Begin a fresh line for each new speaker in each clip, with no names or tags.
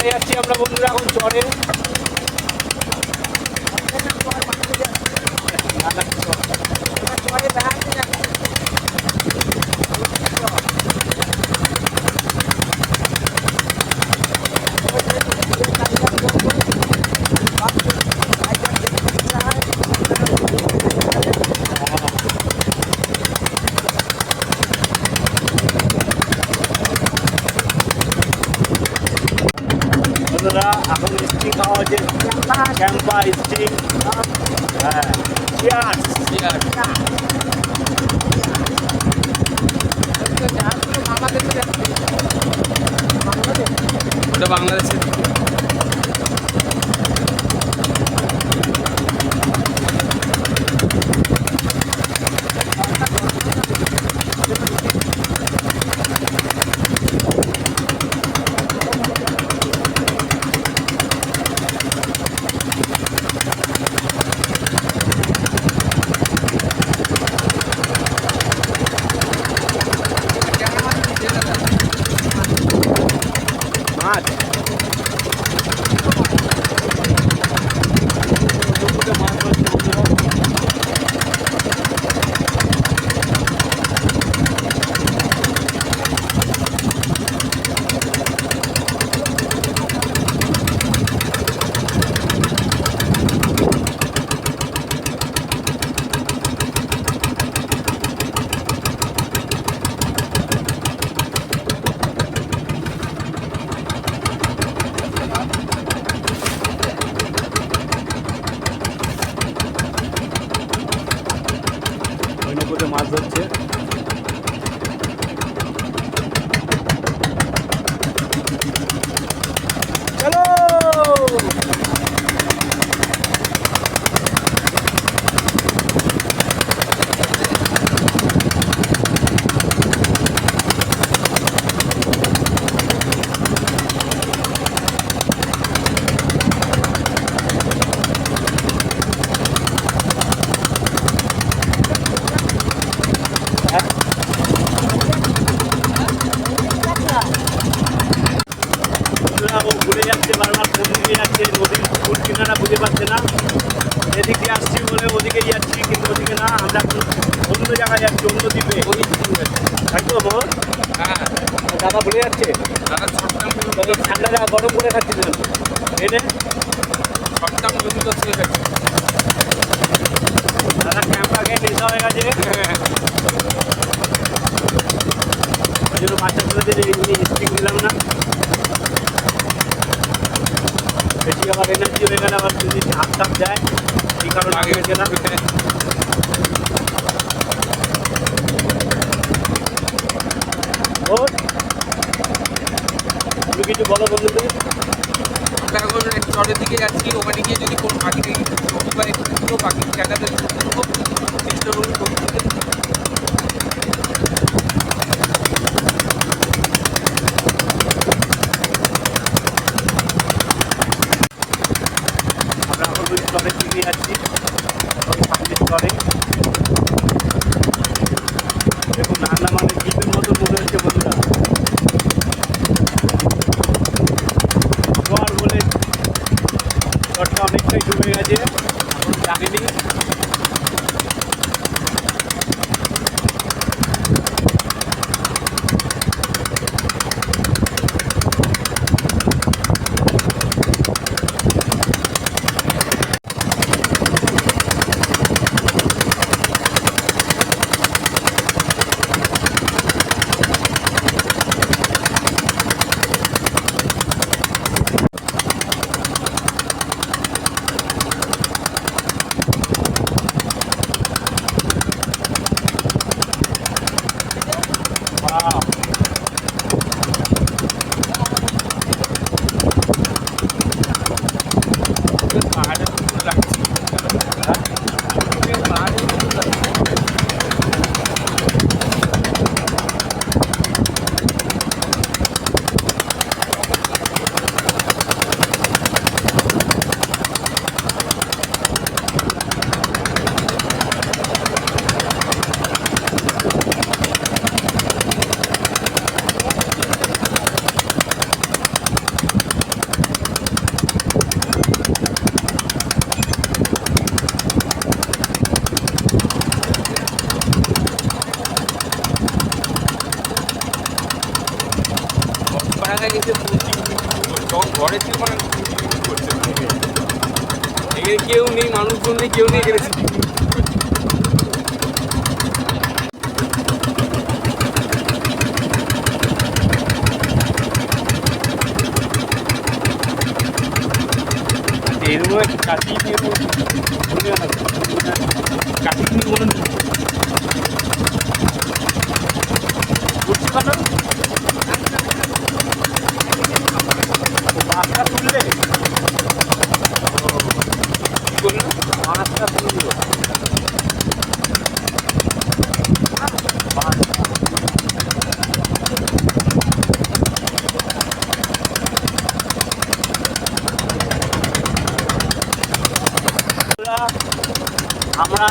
চরে আছি আমরা বন্ধুরা এখন চরে। হচ্ছে ক্যাম্পা স্টিং হ্যাঁ চিয়ার্স
ওটা বাংলাদেশের
মাছ ওই নৌকোতে মাছ ধরছে চলো বন্ধুরা ও ঘুরে যাচ্ছে বারবার কোন দিকে যাচ্ছে নদীর কুল কিনারা বুঝে পাচ্ছে না এদিকে আসছি বলে ওদিকে যাচ্ছি কিন্তু ওদিকে না আমরা এখন অন্য জায়গায় যাচ্ছি অন্য দ্বীপে একদম মোহন
হ্যাঁ
দাদা
ছটটা
ঠান্ডা গরম করে খাচ্ছি দাদা খেয়ে নেশা হয়ে গেছে ওই না বেশি আবার হয়ে গেলে আবার যদি হাত টাপ যায় এই কারণে আগে গেছে না ও তুমি কিছু বলো
আমরা এখন চরের দিকে যাচ্ছি ওখানে গিয়ে যদি কোনো পাখি দেখি ছবি বা একটু পাখি দেবো চেষ্টা করব ছবি
আমরা এখন ওই দিকে যাচ্ছি। এখন
Yeah. এসে পৌঁছি যখন ঘরে ছিল মানে করছে এখানে কেউ নেই, মানুষজন নেই, কেউ নেই এখানে।
এরকম একটা কাটিয়ে দিয়ে ঘুরে আসে। কাটিয়ে দিয়ে বলুন বুঝতে পারো মাছটা তুললে
কি করল
মাছটা তুললো আমরা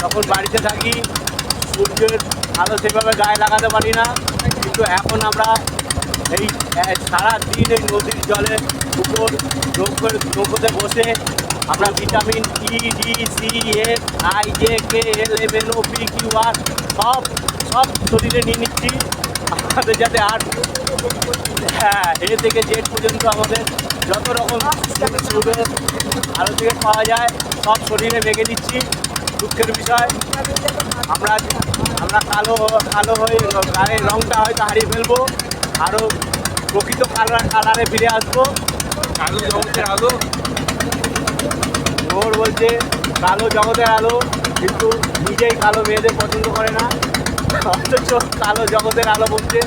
যখন বাড়িতে থাকি, সূর্যের আলো সেভাবে গায়ে লাগাতে পারি না। কিন্তু এখন আমরা এই সারা দিন এই নদীর জলে উপর নৌকোর নৌকোতে বসে আমরা vitamin E D C F I J K L M O P Q R সব সব শরীরে নিয়ে নিচ্ছি। আমাদের যাতে আর হ্যাঁ এ থেকে জেড পর্যন্ত আমাদের যত রকম সুবিধে আলো থেকে পাওয়া যায় সব শরীরে মেখে দিচ্ছি দুঃখের বিষয়। আমরা আমরা কালো কালো হয়ে গায়ের রঙটা হয়তো হারিয়ে ফেলব আরও প্রকৃত কালার কালারে ফিরে আসব।
কালো জগতের আলো।
ওর বলছে কালো জগতের আলো কিন্তু নিজেই কালো মেয়েদের পছন্দ করে না অথচ কালো জগতের আলো বলছে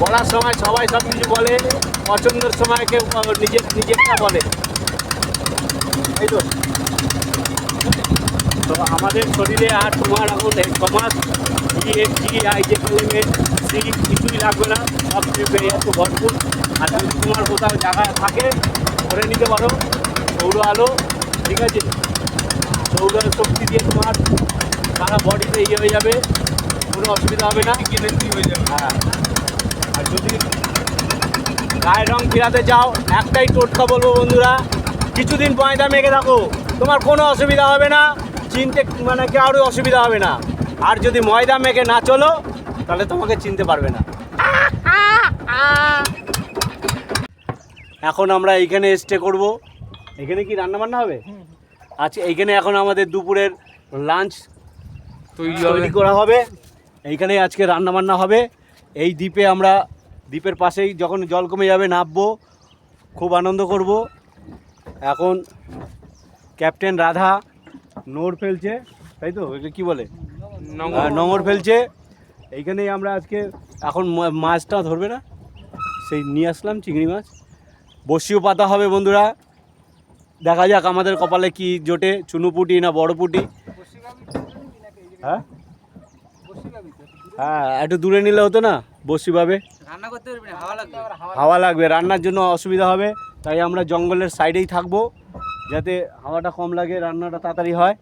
বলার সময় সবাই সব কিছু বলে পছন্দের সময় কেউ নিজের নিজেরটা বলে। এই তো। তো আমাদের শরীরে আর তোমার এখন এই সমাজ জি এফ যে এলিমেন্ট সি কিছুই লাগবে না। সব কিছু পেয়ে যাচ্ছে ভরপুর। আর যদি তোমার কোথাও জায়গা থাকে করে নিতে পারো। সৌর আলো ঠিক আছে? সৌর শক্তি দিয়ে তোমার সারা বডিতে ইয়ে হয়ে যাবে। কোনো অসুবিধা হবে না।
কিনেছি হয়ে যাবে।
হ্যাঁ। আর যদি গায়ের রং ফিরাতে চাও একটাই টোটকা বলব বন্ধুরা কিছুদিন পয়দা মেখে থাকো তোমার কোনো অসুবিধা হবে না চিনতে মানে কারোর অসুবিধা হবে না। আর যদি ময়দা মেখে না চলো তাহলে তোমাকে চিনতে পারবে না। এখন আমরা এইখানে স্টে করব। এখানে কি রান্না বান্না হবে? আচ্ছা এইখানে এখন আমাদের দুপুরের লাঞ্চ
তৈরি
তৈরি করা হবে। এইখানে আজকে রান্না বান্না হবে। এই দ্বীপে আমরা দ্বীপের পাশেই যখন জল কমে যাবে নামবো খুব আনন্দ করব। এখন ক্যাপ্টেন রাধা নোর ফেলছে তাই তো? এটা কী বলে? নোঙর। ফেলছে। এইখানেই আমরা আজকে এখন মা- মাছটা ধরবে না? সেই নিয়ে আসলাম চিংড়ি মাছ। বসিও পাতা হবে বন্ধুরা। দেখা যাক আমাদের কপালে কি জোটে চুনুপুটি না বড় পুটি হ্যাঁ? হ্যাঁ একটু দূরে নিলে হতো না? বসি পাবে
রান্না করতে পারবি না হাওয়া লাগবে।
হাওয়া লাগবে রান্নার জন্য অসুবিধা হবে। তাই আমরা জঙ্গলের সাইডেই থাকব যাতে হাওয়াটা কম লাগে রান্নাটা তাড়াতাড়ি হয়।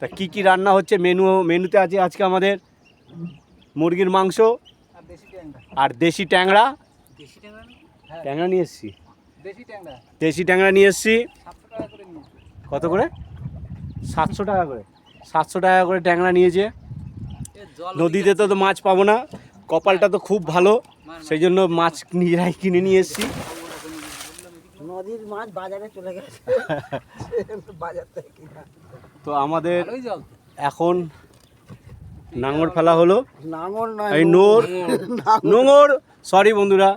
তা কি কি রান্না হচ্ছে? মেনু মেনুতে আছে আজকে আমাদের মুরগির মাংস
আর দেশি ট্যাংরা।
ট্যাংরা।
দেশি ট্যাংরা
নিয়ে? এসছি।
দেশি ট্যাংরা?
নিয়ে এসছি। কত করে? সাতশো টাকা করে। সাতশো টাকা করে ট্যাংরা নিয়েছে। নদীতে তো তো মাছ পাবো না কপালটা তো খুব ভালো সেই জন্য মাছ নিজেরাই কিনে নিয়ে এসছি।
নদীর মাছ বাজারে চলে গেছে। বাজার থেকে
তো আমাদের এখন নাঙর ফেলা হলো।
নাঙর নয়
এই নোর নোংর সরি বন্ধুরা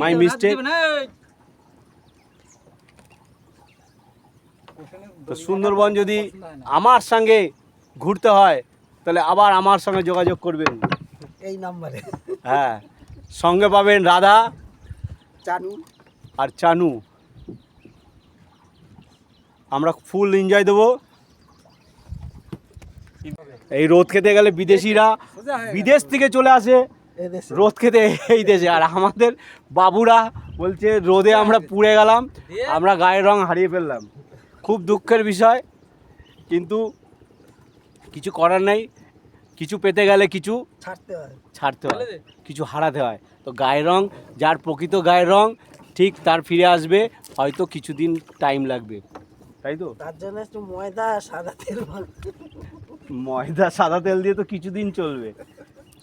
মাই মিস্টেক তো সুন্দরবন যদি আমার সঙ্গে ঘুরতে হয় তাহলে আবার আমার সঙ্গে যোগাযোগ করবেন।
এই নাম্বারে।
হ্যাঁ সঙ্গে পাবেন রাধা
চানু।
আর চানু। আমরা ফুল এনজয় দেবো। এই রোদ খেতে গেলে বিদেশিরা বিদেশ থেকে চলে আসে। রোদ খেতে এই দেশে। আর আমাদের বাবুরা বলছে রোদে আমরা পুড়ে গেলাম। আমরা গায়ের রং হারিয়ে ফেললাম। খুব দুঃখের বিষয় কিন্তু কিছু করার নেই কিছু পেতে গেলে কিছু
ছাড়তে হয়।
ছাড়তে হয় কিছু হারাতে হয়। তো গায়ের রং যার প্রকৃত গায়ের রং ঠিক তার ফিরে আসবে হয়তো কিছুদিন টাইম লাগবে। তাই তো?
তার জন্য একটু ময়দা সাদা তেল
ময়দা সাদা তেল দিয়ে তো কিছুদিন চলবে।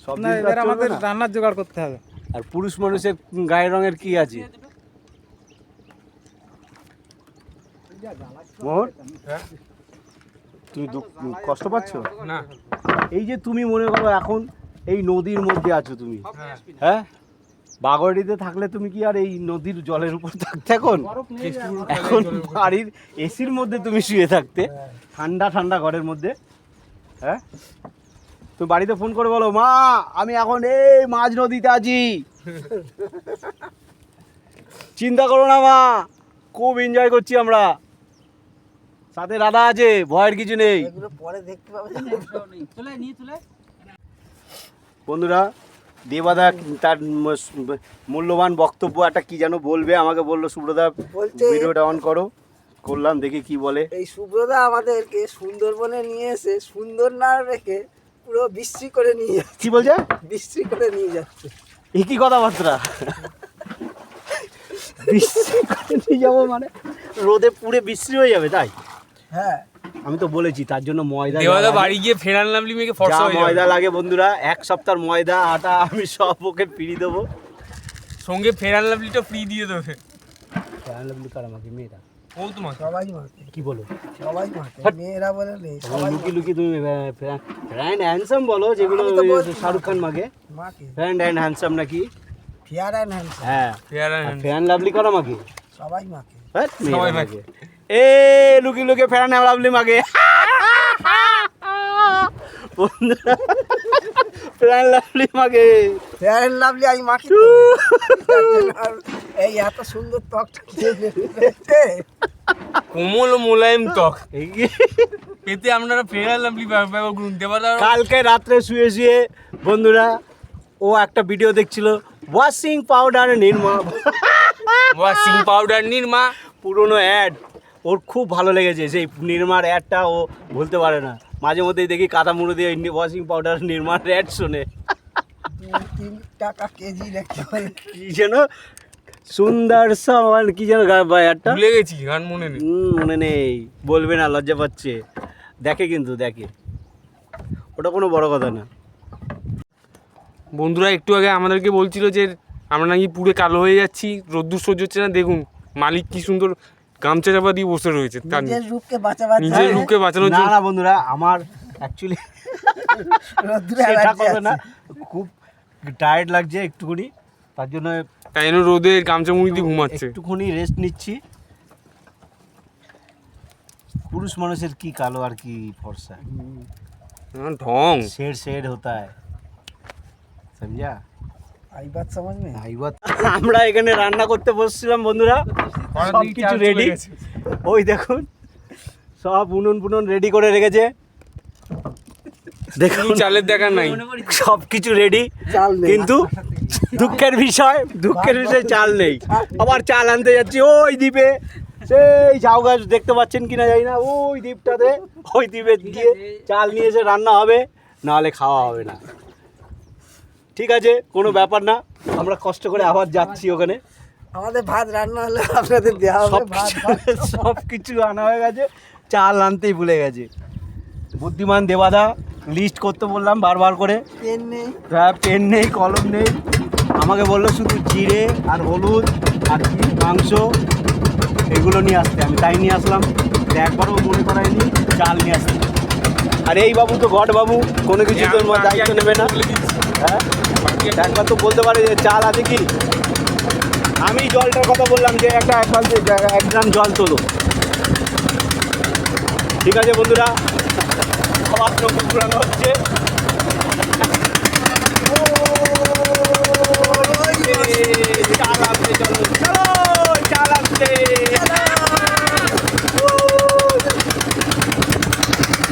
সব
এবার আমাদের রান্নার জোগাড় করতে হবে।
আর পুরুষ মানুষের গায়ের রঙের কি আছে? মোহন? তুমি দুঃখ- কষ্ট পাচ্ছ?
না।
এই যে তুমি মনে করো এখন এই নদীর মধ্যে আছো তুমি
হ্যাঁ
হ্যাঁ? বাগড়িতে থাকলে তুমি কি আর এই নদীর জলের উপর থাকতে এখন? এখন বাড়ির এসির মধ্যে তুমি শুয়ে থাকতে ঠান্ডা ঠান্ডা ঘরের মধ্যে হ্যাঁ? তুমি বাড়িতে ফোন করে বলো মা আমি এখন এই মাঝ নদীতে আছি। চিন্তা করো না মা খুব এনজয় করছি আমরা। সাথে রাধা আছে ভয়ের কিছু নেই।
পরে দেখতে পাবে।
বন্ধুরা দেবাদা তার মূল্যবান বক্তব্য একটা কি যেন বলবে আমাকে বলল সুব্রদা ভিডিওটা অন করো। করলাম দেখি কি বলে।
এই সুব্রদা আমাদেরকে সুন্দরবনে নিয়ে এসে সুন্দর না রেখে পুরো বিশ্রী করে নিয়ে যাচ্ছে।
কি বলছে?
বিশ্রী করে নিয়ে যাচ্ছে।
এই কি কথাবার্তা। বিশ্রী করে নিয়ে যাব মানে? রোদে পুড়ে বিশ্রী হয়ে যাবে তাই?
হ্যাঁ।
আমি তো বলেছি তার জন্য ময়দা
বাড়ি গিয়ে ফেরান লাভলি মেয়েকে ফর্সা হয়ে
ময়দা লাগে বন্ধুরা এক সপ্তাহ ময়দা আটা আমি সব ওকে ফিরি দেবো।
সঙ্গে ফেরান লাভলিটা ফ্রি দিয়ে দেবে।
আমাকে মেয়েরা।
ও তোমাকে
সবাই মাকে।
কি বলো?
সবাই মাকে। মেয়েরা বলে নেই
লুকি লুকি তুমি ফ্র্যান্ড হ্যান্ডসাম বলো যেগুলো। শাহরুখ খান
মাকে।
ফ্র্যান্ড অ্যান্ড হ্যান্ডসাম নাকি?
ফেয়ার অ্যান্ড হ্যান্ডসাম
হ্যাঁ।
ফেয়ার
ফ্যান লাভলি করো মাকে
সবাই মাকে।
হ্যাঁ,
সবাই
মেয়েরা
মাগে।
মাগে। এ লুকি লুকি ফ্যান লাভলি মাগে। বন্ধুরা ফ্যান লাভলি মাগে।
ফেয়ার লাভলি আমি মাখি এই এত সুন্দর ত্বকটা দেখতে
কোমল মোলায়েম ত্বক। পেতে আপনারা ফেরান লাভলি ব্যবহার করুন
কালকে রাত্রে শুয়ে শুয়ে বন্ধুরা ও একটা ভিডিও দেখছিল washing powder Nirma.
Washing powder Nirma.
পুরনো অ্যাড ওর খুব ভালো লেগেছে সেই নির্মার অ্যাডটা ও ভুলতে পারে না। মাঝে মধ্যেই দেখি কাদা মুড়ো দিয়ে ওয়াশিং পাউডার নির্মার অ্যাড শোনে।
তিন টাকা কেজি দেখতে
কি যেন সুন্দর সামান কি যেন অ্যাডটা
ভুলে গেছি গান মনে নেই।
মনে নেই বলবে না লজ্জা পাচ্ছে। দেখে কিন্তু দেখে। ওটা কোনো বড় কথা না।
বন্ধুরা একটু আগে আমাদেরকে বলছিল যে আমরা নাকি পুরো কালো হয়ে যাচ্ছি রোদ্দুর সহ্য হচ্ছে না দেখুন মালিক কি সুন্দর গামছা চাপা দিয়ে বসে রয়েছে তার
নিজের রূপকে বাঁচাবার
নিজের
জন্য
রূপকে বাঁচানোর
না
জন্য
না বন্ধুরা আমার অ্যাকচুয়ালি
রোদ্দুরে
সেটা
অ্যালার্জি
করবে না
আছে।
খুব টায়ার্ড লাগছে একটুখানি তার জন্য
তাই জন্য রোদে গামছা মুড়ি দিয়ে ঘুমাচ্ছে
একটুখানি রেস্ট নিচ্ছি পুরুষ মানুষের কি কালো আর কি ফর্সা
আহ, ঢং
शेड शेड होता है समझा আমরা এখানে রান্না করতে বসছিলাম বন্ধুরা। সব কিছু রেডি ওই দেখুন সব উনুন ফুনুন রেডি করে রেখেছে। দেখুন
চালের দেখা নাই।
সব কিছু রেডি
চাল
কিন্তু দুঃখের বিষয় দুঃখের বিষয় চাল নেই। আবার চাল আনতে যাচ্ছি ওই দ্বীপে। সেই ঝাউ গাছ দেখতে পাচ্ছেন কিনা জানি না ওই দ্বীপটাতে ওই দ্বীপে গিয়ে চাল নিয়ে এসে রান্না হবে নাহলে খাওয়া হবে না। ঠিক আছে কোনো ব্যাপার না। আমরা কষ্ট করে আবার যাচ্ছি ওখানে।
আমাদের ভাত রান্না হলে আপনাদের দেওয়া হবে
সব
ভাত।
কিছু সব কিছু আনা হয়ে গেছে চাল আনতেই ভুলে গেছে। বুদ্ধিমান দেবাদা লিস্ট করতে বললাম বারবার করে।
পেন নেই।
হ্যাঁ পেন নেই কলম নেই। আমাকে বলল শুধু জিরে আর হলুদ আর কি মাংস এগুলো নিয়ে আসতে। আমি তাই নিয়ে আসলাম। একবারও মনে করায়নি চাল নিয়ে আসতে। আর এই বাবু তো ঘট বাবু কোনো কিছু তোর মধ্যে দায়িত্ব নেবে না। হ্যাঁ? একবার তো বলতে পারে যে চাল আছে কি? আমি জলটার কথা বললাম যে একটা এক বালতি এক গ্রাম জল তোলো। ঠিক আছে বন্ধুরা? সবার চোখ পুরানো হচ্ছে। চাল আসছে চাল আসছে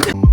Thank you.